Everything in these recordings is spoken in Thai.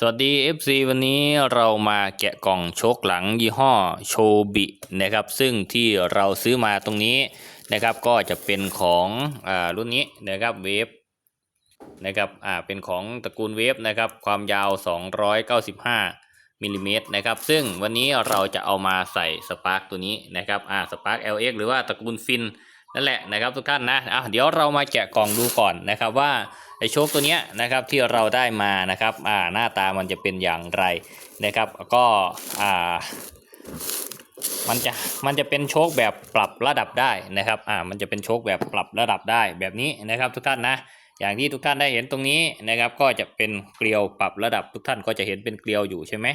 สวัสดี FC วันนี้เรามาแกะกล่องโชคหลังยี่ห้อโชบินะครับ ซึ่งที่เราซื้อมาตรงนี้นะครับ ก็จะเป็นของอ่ารุ่นนี้นะครับเวฟนะครับอ่าเป็นของตระกูลเวฟนะครับ ความยาว 295มิลลิเมตรนะครับ ซึ่งวันนี้เราจะเอามาใส่สปาร์กตัวนี้นะครับอ่าสปาร์ก LX หรือว่าตระกูลฟินนั่นแหละนะครับทุกท่านนะอะเดี๋ยวเรามาแกะกล่องดูก่อนนะครับว่า ไอโชคตัวเนี้ยนะครับที่เราได้มานะครับอ่าหน้าตามันจะเป็นอย่างไรนะครับก็อ่ามันจะมันจะเป็นโชคแบบปรับระดับได้นะครับอ่ามันจะเป็นโชคแบบปรับระดับได้แบบนี้นะครับทุกท่านนะอย่างที่ทุกท่านได้เห็นตรงนี้นะครับ ก็จะเป็นเกลียวปรับระดับทุกท่านก็จะเห็นเป็นเกลียวอยู่ใช่ไหม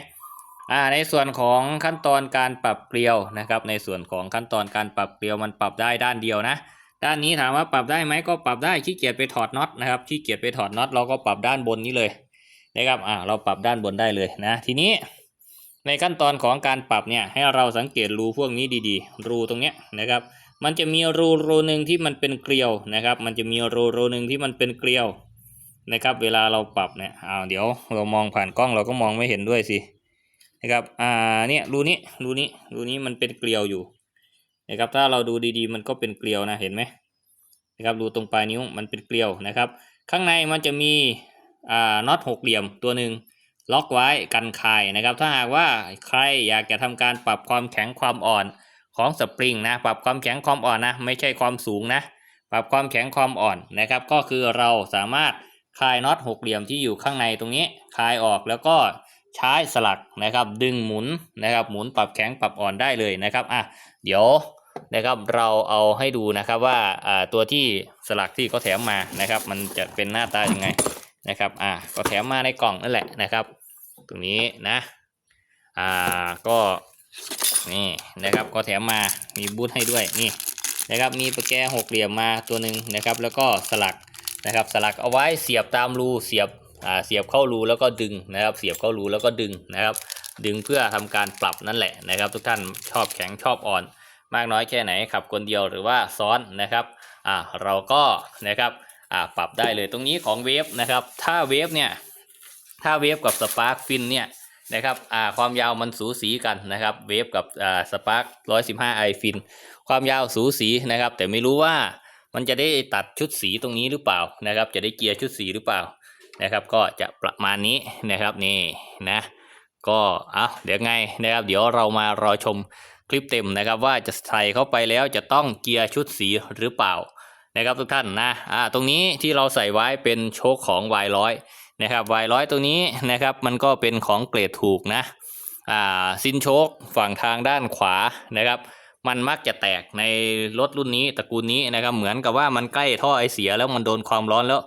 อ่าในส่วนของขั้นตอนการปรับเกลียวนะครับ ในส่วนของขั้นตอนการปรับเกลียวมันปรับได้ด้านเดียวนะ ด้านนี้ถามว่าปรับได้ไหมก็ปรับได้ขี้เกียจไปถอดน็อตนะครับขี้เกียจไปถอดน็อตเราก็ปรับด้านบนนี้เลยนะครับอ่าเราปรับด้านบนได้เลยนะ ทีนี้ในขั้นตอนของการปรับเนี่ยให้เราสังเกตรูพวกนี้ดีๆ รูตรงเนี้ยนะครับมันจะมีรูรูหนึ่งที่มันเป็นเกลียวนะครับ มันจะมีรูรูหนึ่งที่มันเป็นเกลียวนะครับ เวลาเราปรับเนี่ยอ้าวเดี๋ยวเรามองผ่านกล้องเราก็มองไม่เห็นด้วยสินะครับอ่าเนี่ยรูนี้รูนี้รูนี้มันเป็นเกลียวอยู่นะครับถ้าเราดูดีๆ มันก็เป็นเกลียวนะเห็นไหม นะครับรูตรงปลายนิ้วมันเป็นเกลียวนะครับ ข้างในมันจะมีน็อตหกเหลี่ยมตัวหนึ่งล็อกไว้กันคายนะครับ ถ้าหากว่าใครอยากจะทำการปรับความแข็งความอ่อนของสปริงนะปรับความแข็งความอ่อนนะไม่ใช่ความสูงนะปรับความแข็งความอ่อนนะครับ ก็คือเราสามารถคลายน็อตหกเหลี่ยมที่อยู่ข้างในตรงนี้คลายออกแล้วก็ใช้สลักนะครับ ดึงหมุนนะครับ หมุนปรับแข็งปรับอ่อนได้เลยนะครับอะเดี๋ยว นะครับเราเอาให้ดูนะครับว่าตัวที่สลักที่เขาแถมมานะครับ มันจะเป็นหน้าตายังไงนะครับอะก็แถมมาในกล่องนั่นแหละนะครับ ตรงนี้นะอ่าก็นี่นะครับก็แถมมามีบูทให้ด้วยนี่นะครับมีประแกหกเหลี่ยมมาตัวหนึ่งนะครับ แล้วก็สลักนะครับสลักเอาไว้เสียบตามรูเสียบอ่าเสียบเข้ารูแล้วก็ดึงนะครับ เสียบเข้ารูแล้วก็ดึงนะครับ ดึงเพื่อทำการปรับนั่นแหละนะครับ ทุกท่านชอบแข็งชอบอ่อน มากน้อยแค่ไหนขับคนเดียวหรือว่าซ้อนนะครับอ่าเราก็นะครับอ่าปรับได้เลยตรงนี้ของเวฟนะครับถ้าเวฟเนี่ยถ้าเวฟกับสปาร์คฟินเนี่ยนะครับอ่าความยาวมันสูสีกันนะครับเวฟกับอ่าสปาร์คร้อยสิบห้าไอฟินความยาวสูสีนะครับ แต่ไม่รู้ว่ามันจะได้ตัดชุดสีตรงนี้หรือเปล่านะครับ จะได้เกียร์ชุดสีหรือเปล่านะครับ ก็จะประมาณนี้นะครับนี่นะก็เอาเดี๋ยวไงนะครับ เดี๋ยวเรามารอชม คลิปเต็มนะครับ ว่าจะใส่เข้าไปแล้วจะต้องเกียร์ชุดสีหรือเปล่านะครับทุกท่านนะอ่าตรงนี้ที่เราใส่ไว้เป็นโชคของ Y ร้อยนะครับ Y ร้อยตรงนี้นะครับมันก็เป็นของเกรดถูกนะอ่าซินโชคฝั่งทางด้านขวานะครับ มันมักจะแตกในรถรุ่นนี้ตระกูลนี้นะครับ เหมือนกับว่ามันใกล้ท่อไอเสียแล้วมันโดนความร้อนแล้ว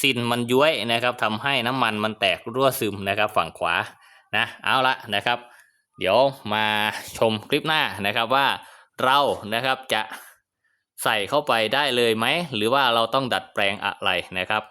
ซินมันย้วยนะครับทำให้น้ำมันมันแตกรั่วซึมนะครับ ฝั่งขวานะเอาละนะครับ เดี๋ยวมาชมคลิปหน้านะครับว่าเรานะครับจะใส่เข้าไปได้เลยไหม หรือว่าเราต้องดัดแปลงอะไรนะครับ